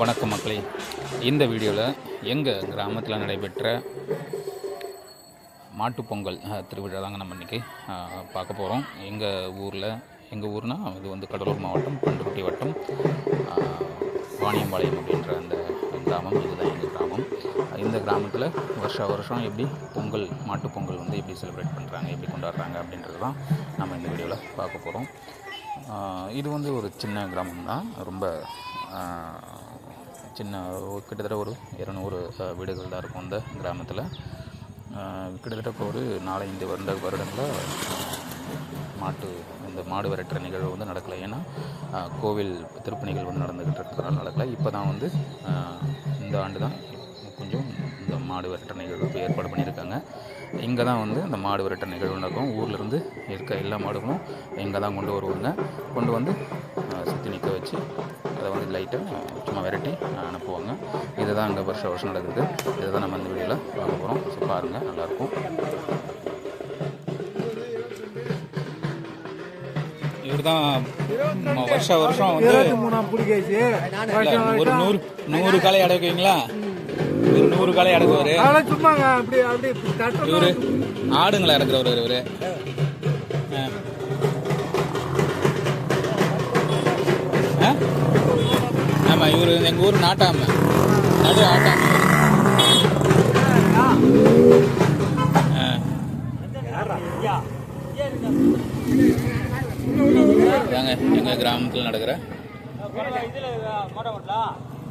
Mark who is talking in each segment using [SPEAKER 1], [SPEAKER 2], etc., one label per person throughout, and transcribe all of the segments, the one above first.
[SPEAKER 1] வணக்கம் மக்களே. இந்த வீடியோவில் எங்கள் கிராமத்தில் நடைபெற்ற மாட்டுப்பொங்கல் திருவிழா தாங்க நம்ம இன்றைக்கி பார்க்க போகிறோம் எங்கள் ஊரில் எங்கள் ஊர்னா இது வந்து கடலூர் மாவட்டம் பண்டுக்குட்டி வட்டம் வாணியம்பாளையம் அப்படின்ற அந்த கிராமம். இதுதான் எங்கள் கிராமம். இந்த கிராமத்தில் வருஷா வருஷம் எப்படி பொங்கல் மாட்டுப்பொங்கல் வந்து எப்படி செலிப்ரேட் பண்ணுறாங்க எப்படி கொண்டாடுறாங்க அப்படின்றது தான் நம்ம இந்த வீடியோவில் பார்க்க போகிறோம் இது வந்து ஒரு சின்ன கிராமம் தான் ரொம்ப சின்ன ஒரு கிட்டத்தட்ட ஒரு இரநூறு வீடுகள் தான் இருக்கும் அந்த கிராமத்தில். கிட்டத்தட்ட இப்போ ஒரு நாலஞ்சு வருட வருடங்களில் மாட்டு இந்த மாடு விரட்டுற நிகழ்வு வந்து நடக்கலை. ஏன்னா கோவில் திருப்பணிகள் வந்து நடந்துக்கிட்டு இருக்கிறதுனால நடக்கலை. இப்போ தான் வந்து இந்த ஆண்டு தான் மாடு விரட்டுற நிகழ்வு ஏற்பாடு பண்ணியிருக்காங்க. இங்கே தான் வந்து இந்த மாடு விரட்டுற நிகழ்வு நடக்கும். ஊர்லேருந்து இருக்க எல்லா மாடுகளும் இங்கே தான் கொண்டு வருவாங்க. கொண்டு வந்து சுற்றி நிற்க வச்சு அதை வந்து லைட்டாக சும்மா விரட்டி அனுப்புவாங்க. இதுதான் இங்கே வருஷம் வருஷம் நடக்குது. இதை தான் நம்ம இந்த வீடியோவில் பார்க்க போகிறோம் ஸோ பாருங்கள் நல்லாயிருக்கும். இவர் தான் வருஷம் வருஷம் வந்து ஒரு நூறு நூறு காலை அடக்குவீங்களா ஒரு நூறு காலை அடக்குவார்
[SPEAKER 2] அதெல்லாம் சும்மாங்க அப்படி அப்படி
[SPEAKER 1] இவரு ஆடுங்களை இறக்குறவர் இவரு ஆ. ஆ? ஆமா இவரு எங்க ஊர் நாட்டாம நடு ஆட்டாம ஆ. இதாங்க எங்க கிராமத்தில் நடக்கிற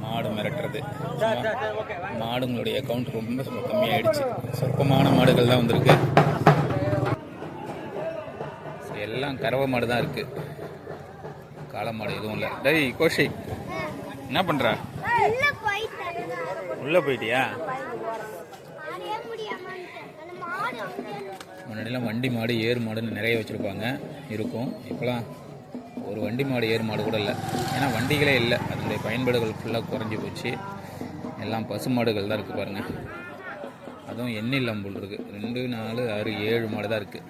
[SPEAKER 1] மாடு மிரட்டுறது. மாடுங்களுடைய கவுண்ட் ரொம்ப கம்மியாயிடுச்சு. சொற்பமான மாடுகள் தான் வந்திருக்கு. எல்லாம் கறவை மாடு தான் இருக்கு. காளை மாடு எதுவும் இல்லை. டேய் கோஷி என்ன பண்ற?
[SPEAKER 3] உள்ள
[SPEAKER 1] போயிட்டியா? முன்னாடிலாம் வண்டி மாடு ஏறு மாடுன்னு நிறைய வச்சுருப்பாங்க. இருக்கும். இப்போலாம் ஒரு வண்டி மாடு ஏறு மாடு கூட இல்லை. ஏன்னா வண்டிகளே இல்லை. அதனுடைய பயன்பாடுகள் ஃபுல்லாக குறைஞ்சி போச்சு. எல்லாம் பசு மாடுகள் தான் இருக்குது பாருங்கள் அதுவும் எண்ணெய் போல் இருக்குது ரெண்டு நாலு ஆறு ஏழு மாடு தான் இருக்குது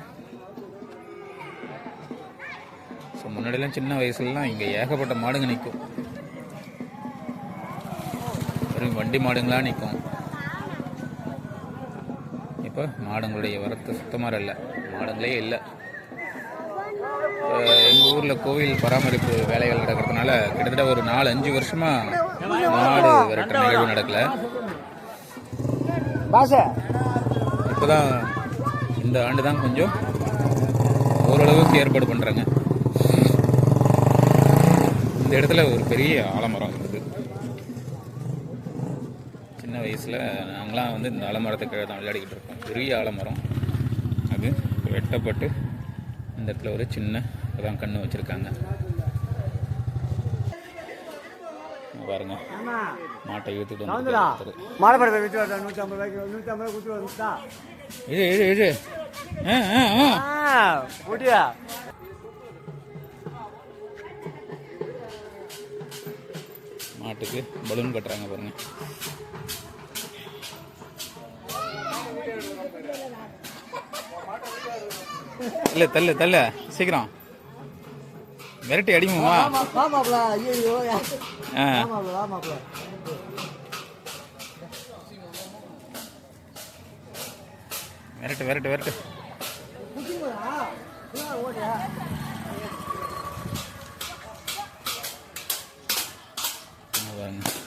[SPEAKER 1] ஸோ முன்னாடிலாம் சின்ன வயசுலலாம் இங்கே ஏகப்பட்ட மாடுங்க நிற்கும். வெறும் வண்டி மாடுங்களா நிற்கும். இப்போ மாடுங்களுடைய வரத்து சுத்தமாக இல்லை. மாடுங்களே இல்லை. எங்கள் ஊரில் கோவில் பராமரிப்பு வேலைகள் நடக்கிறதுனால கிட்டத்தட்ட ஒரு நாலு அஞ்சு வருஷமாக மாடு விரட்டுற நிகழ்வு நடக்கல. இப்போ தான் இந்த ஆண்டு தான் கொஞ்சம் ஓரளவுக்கு ஏற்பாடு பண்ணுறாங்க இந்த இடத்துல ஒரு பெரிய ஆலமரம் இருக்குது. சின்ன வயசில் நாங்களாம் வந்து இந்த ஆலமரத்தை கீழே தான் விளையாடிக்கிட்டு இருப்போம் பெரிய ஆலமரம். அது வெட்டப்பட்டு இந்த இடத்துல ஒரு சின்ன இப்பதான் கண்ணு வச்சுருக்காங்க. பாருங்க. மாட்டை இழுத்துட்டு ஆ ஆ ஆ.
[SPEAKER 2] முடியா
[SPEAKER 1] மாட்டுக்கு பலூன் கட்டுறாங்க பாருங்க. இல்ல தள்ளு தள்ளு. சீக்கிரம். மிரட்டி அடிமுமா? விரட்டு விரட்டு இங்க பாருங்க.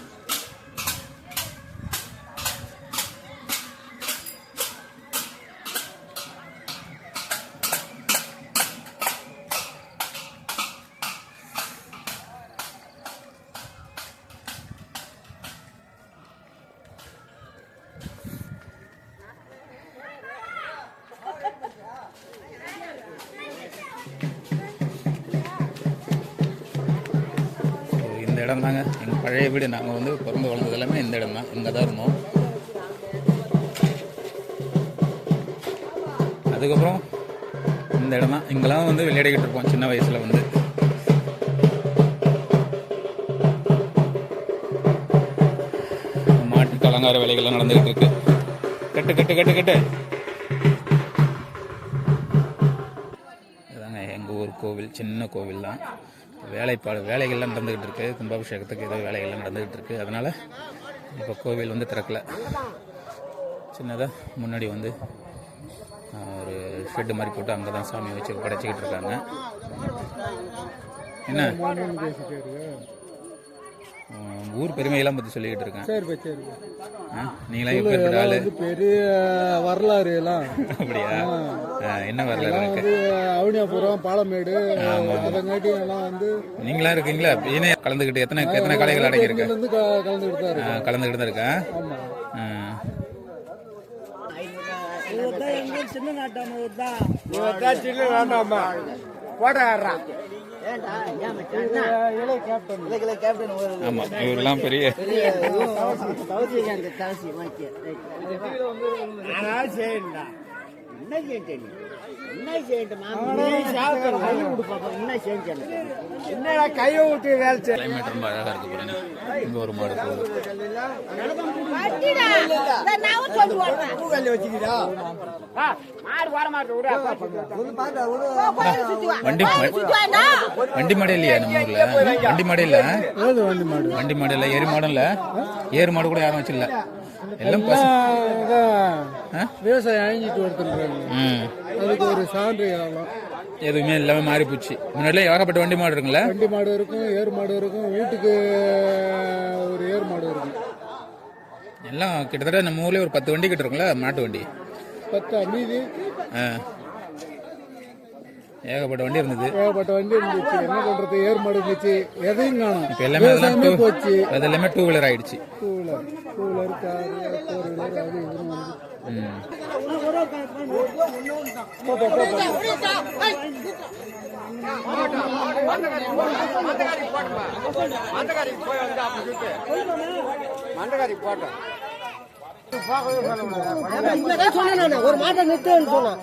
[SPEAKER 1] இடம் தாங்க எங்கள் பழைய வீடு நாங்கள் வந்து பிறந்து வளர்ந்தது எல்லாமே இந்த இடம் தான் இங்கே தான் இருந்தோம். அதுக்கப்புறம் இந்த இடம் தான் இங்கெல்லாம் வந்து விளையாடிக்கிட்டு இருப்போம் சின்ன வயசில் வந்து. மாட்டுக்கு அலங்கார வேலைகள்லாம் நடந்துகிட்டு இருக்கு. கட்டு கட்டு கட்டு கட்டு. இதாங்க எங்கள் ஊர் கோவில் சின்ன கோவில் தான் வேலைப்பாடு வேலைகள்லாம் நடந்துக்கிட்டு இருக்கு. கும்பாபிஷேகத்துக்கு ஏதோ வேலைகள்லாம் நடந்துக்கிட்டு இருக்கு. அதனால் இப்போ கோவில் வந்து திறக்கல. சின்னதாக முன்னாடி வந்து ஒரு ஷெட்டு மாதிரி போட்டு அங்கே தான் சாமி வச்சு படைச்சிக்கிட்டு இருக்காங்க. என்ன? ஊர் பெருமையெல்லாம் பற்றி சொல்லிக்கிட்டு இருக்கேன்.
[SPEAKER 4] சரிப்பா
[SPEAKER 1] ஆ, நீங்களாம் எப்பேற்பட்ட ஆளு.
[SPEAKER 4] பெரிய வரலாறு எல்லாம்.
[SPEAKER 1] அப்படியா? என்ன வரலாறு இருக்கு?
[SPEAKER 4] அவனியாபுரம் பாலமேடு அதங்காட்டி எல்லாம் வந்து
[SPEAKER 1] நீங்களா இருக்கீங்களா? இனே கலந்துக்கிட்டு எத்தனை எத்தனை கலைகள் அடங்கியிருக்கு?
[SPEAKER 4] கலந்துக்கிட்டு தான்
[SPEAKER 1] ஆ,
[SPEAKER 4] இருக்கு
[SPEAKER 1] கலந்துக்கிட்டு தான் இருக்கா?
[SPEAKER 4] ஆமா.
[SPEAKER 1] ஆ.
[SPEAKER 2] இவத்தான் சின்ன வேண்டாமா போட்டாடுறா
[SPEAKER 1] ஆமா இவரெல்லாம் பெரிய
[SPEAKER 2] ஆனா செய்யண்டா
[SPEAKER 5] என்ன
[SPEAKER 2] என்னடா கையை விட்டு வேலை
[SPEAKER 1] கிளைமேட் ரொம்ப அழகா இருக்கு பாருங்க இங்க ஒரு மாடு வண்டி வண்டி மாடு இல்லையா நம்ம ஊர்ல? வண்டி மாடு இல்ல?
[SPEAKER 4] ஏது வண்டி மாடு?
[SPEAKER 1] வண்டி மாடு இல்ல ஏரி மாடும் இல்ல? ஏறு மாடு கூட யாரும் வச்சிடல எல்லாம்?
[SPEAKER 4] விவசாயம் அழிஞ்சிட்டு வருதுன்றாங்க. அதுக்கு ஒரு சான்று ஆகலாம்
[SPEAKER 1] எதுவுமே எல்லாமே மாறி போச்சு. முன்னாடிலாம் ஏகப்பட்ட வண்டி மாடு இருக்குல்ல
[SPEAKER 4] வண்டி மாடு இருக்கும் ஏர் மாடு இருக்கும். வீட்டுக்கு ஒரு ஏர் மாடு இருக்கும்.
[SPEAKER 1] எல்லாம் கிட்டத்தட்ட நம்ம ஊர்லயே ஒரு பத்து வண்டி கிட்ட இருக்கும்ல? மாட்டு வண்டி.
[SPEAKER 4] பத்தா மீதி
[SPEAKER 1] ஆ. ஏகப்பட்ட வண்டி இருந்தது.
[SPEAKER 4] ஏகப்பட்ட வண்டி இருந்துச்சு. என்ன பண்றது? ஏர் மாடு இருந்துச்சு. எதையும் காணும்.
[SPEAKER 1] இப்ப எல்லாமே அதெல்லாம் டூ
[SPEAKER 4] போச்சு.
[SPEAKER 1] அது எல்லாமே டூ வீலர் ஆயிடுச்சு.
[SPEAKER 4] Two wheeler two wheeler car four wheeler அது இதுன்னு வந்து
[SPEAKER 2] போட்டோம்
[SPEAKER 5] ஒரு மாட்டை நிறுத்துன்னு சொன்னேன்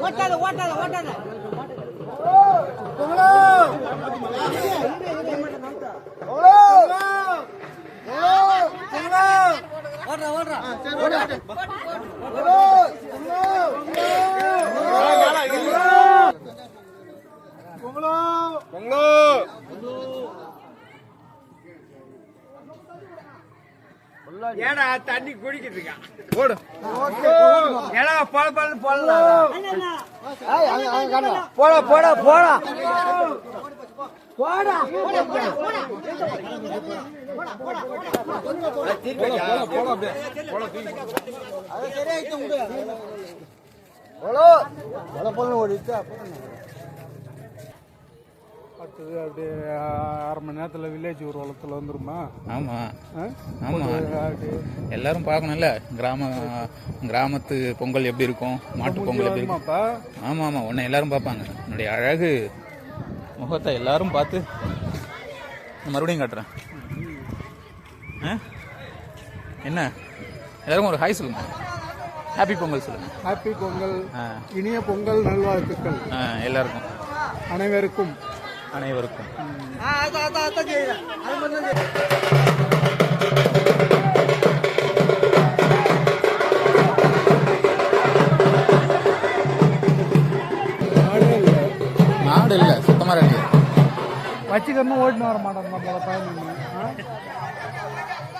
[SPEAKER 5] ஓட்டாத ஓட்டாத ஓட்டாத
[SPEAKER 2] ஏடா தண்ணி குடிக்கிறதுக்கா போடு ஏடா போல போல போடலாம் போட போட போடா. போடா
[SPEAKER 4] அடுத்தது அப்படியே அரை மணி நேரத்தில் வில்லேஜ் ஊர்வலத்தில் வந்துருமா
[SPEAKER 1] ஆமா.
[SPEAKER 4] ஆ?
[SPEAKER 1] ஆமா. எல்லாரும் பார்க்கணும்ல. கிராம கிராமத்து பொங்கல் எப்படி இருக்கும்? மாட்டு பொங்கல் எப்படி இருக்கும்?
[SPEAKER 4] வருமாப்பா?
[SPEAKER 1] ஆமா ஆமா. உன்னை எல்லாரும் பார்ப்பாங்க. உன்னுடைய அழகு முகத்தை எல்லாரும் பார்த்து மறுபடியும் காட்டுறேன். ஆ? என்ன? எல்லாரும் ஒரு ஹாய் சொல்லுங்க. ஹாப்பி பொங்கல் சொல்லுங்க.
[SPEAKER 4] ஹாப்பி பொங்கல். இனிய பொங்கல் நல்வாழ்த்துக்கள்.
[SPEAKER 1] ஆ, எல்லாருக்கும்.
[SPEAKER 4] அனைவருக்கும்.
[SPEAKER 1] அனைவருக்கும்.
[SPEAKER 4] வச்சுக்கணும் ஓட்டின்னு வர மாட்டாங்க நம்மள பயணம்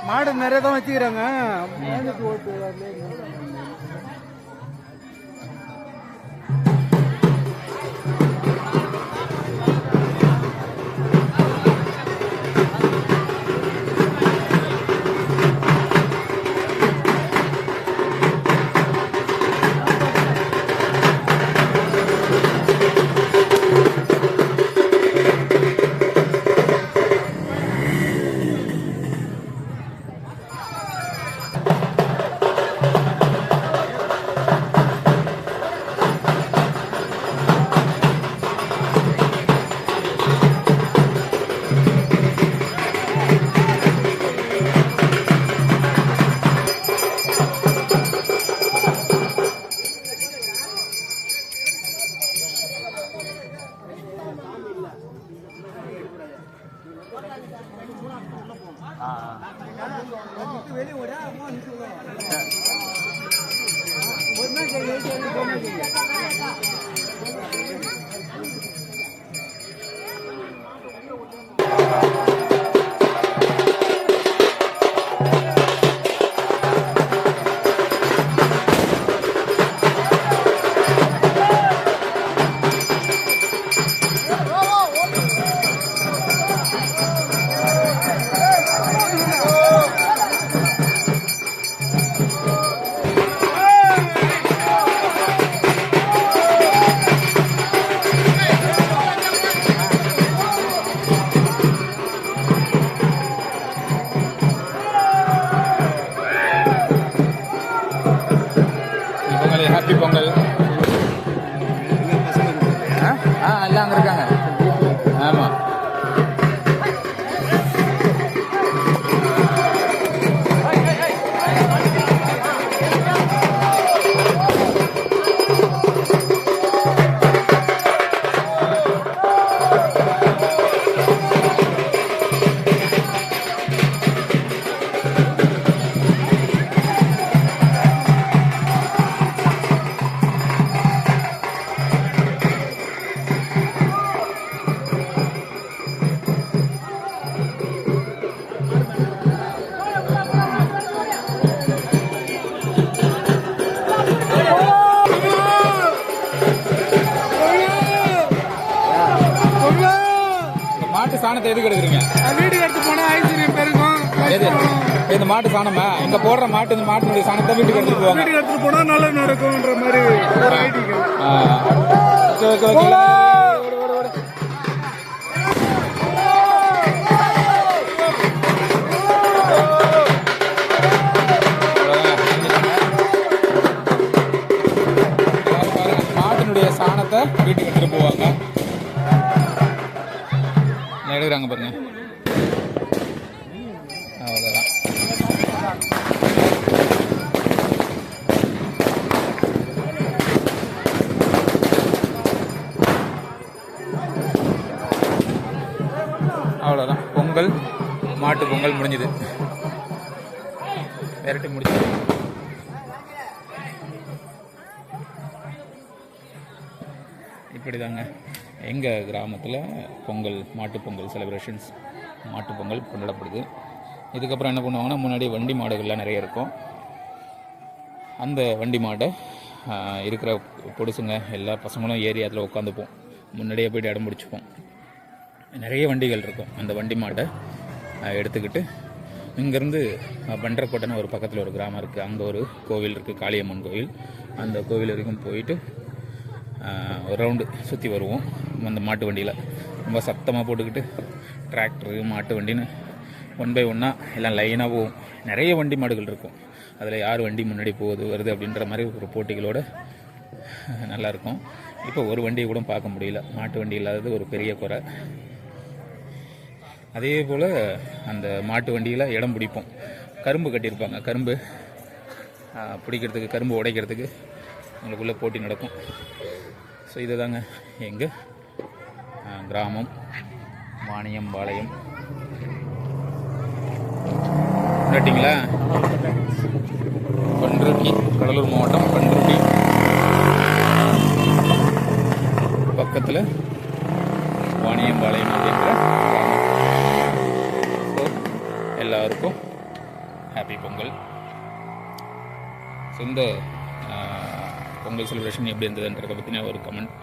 [SPEAKER 4] மாடு நிறைய தான் வச்சுக்கிறாங்க. பயந்துட்டு ஓட்டு
[SPEAKER 1] சாணத்தை எதுக்கு எடுக்கிறீங்க?
[SPEAKER 4] வீட்டுக்கு எடுத்து போனா ஐஸ்வர்யம் பெருகும்
[SPEAKER 1] இந்த மாட்டு சாணமா? இங்க போடுற மாட்டு இந்த மாட்டினுடைய சாணத்தை வீட்டுக்கு எடுத்துட்டு போவாங்க.
[SPEAKER 4] வீட்டுக்கு எடுத்துட்டு போனா நல்லது நடக்கும்ன்ற மாதிரி ஒரு ஐடியா
[SPEAKER 1] பாருங்க. அவ்வளோதான் அவ்வளோதான் பொங்கல் மாட்டு பொங்கல் முடிஞ்சுது. விரட்டி முடிச்சு. இப்படி தாங்க எங்கள் கிராமத்தில் பொங்கல் மாட்டுப் பொங்கல் செலிப்ரேஷன்ஸ் மாட்டுப்பொங்கல் கொண்டாடப்படுது. இதுக்கப்புறம் என்ன பண்ணுவாங்கன்னா முன்னாடி வண்டி மாடுகள்லாம் நிறைய இருக்கும். அந்த வண்டி மாடை இருக்கிற பொடிசுங்க எல்லா பசங்களும் ஏறி அதில் உட்காந்துப்போம். முன்னாடியே போய்ட்டு இடம் பிடிச்சிப்போம். நிறைய வண்டிகள் இருக்கும். அந்த வண்டி மாட்டை எடுத்துக்கிட்டு இங்கேருந்து பண்டரக்கோட்டைன்னு ஒரு பக்கத்தில் ஒரு கிராமம் இருக்குது அங்கே ஒரு கோவில் இருக்குது காளியம்மன் கோவில். அந்த கோவில் வரைக்கும் போயிட்டு ரவுண்டு சுற்றி வருவோம். அந்த மாட்டு வண்டியில். ரொம்ப சத்தமாக போட்டுக்கிட்டு டிராக்டரு மாட்டு வண்டின்னு ஒன் பை ஒன்னாக எல்லாம் லைனாக போகும். நிறைய வண்டி மாடுகள் இருக்கும். அதில் யார் வண்டி முன்னாடி போகுது வருது அப்படின்ற மாதிரி ஒரு போட்டிகளோட நல்லாயிருக்கும் இப்போ ஒரு வண்டியை கூட பார்க்க முடியல. மாட்டு வண்டி இல்லாதது ஒரு பெரிய குறை. அதே போல் அந்த மாட்டு வண்டியில் இடம் பிடிப்போம். கரும்பு கட்டியிருப்பாங்க. கரும்பு பிடிக்கிறதுக்கு கரும்பு உடைக்கிறதுக்கு உங்களுக்குள்ளே போட்டி நடக்கும். ஸோ இதுதாங்க எங்கள் கிராமம் வாணியம்பாளையம் கேட்டிங்களா? பண்ருட்டி கடலூர் மாவட்டம் பண்ருட்டி பக்கத்தில் வாணியம்பாளையம் அப்படின்ற கிராமம். ஸோ எல்லாருக்கும் ஹாப்பி பொங்கல். ஸோ இந்த பொங்கல் செலிப்ரேஷன் எப்படி இருந்ததுன்றதை பற்றின ஒரு கமெண்ட்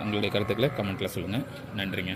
[SPEAKER 1] உங்களுடைய கருத்துக்களை கமெண்ட்டில் சொல்லுங்கள் நன்றிங்க.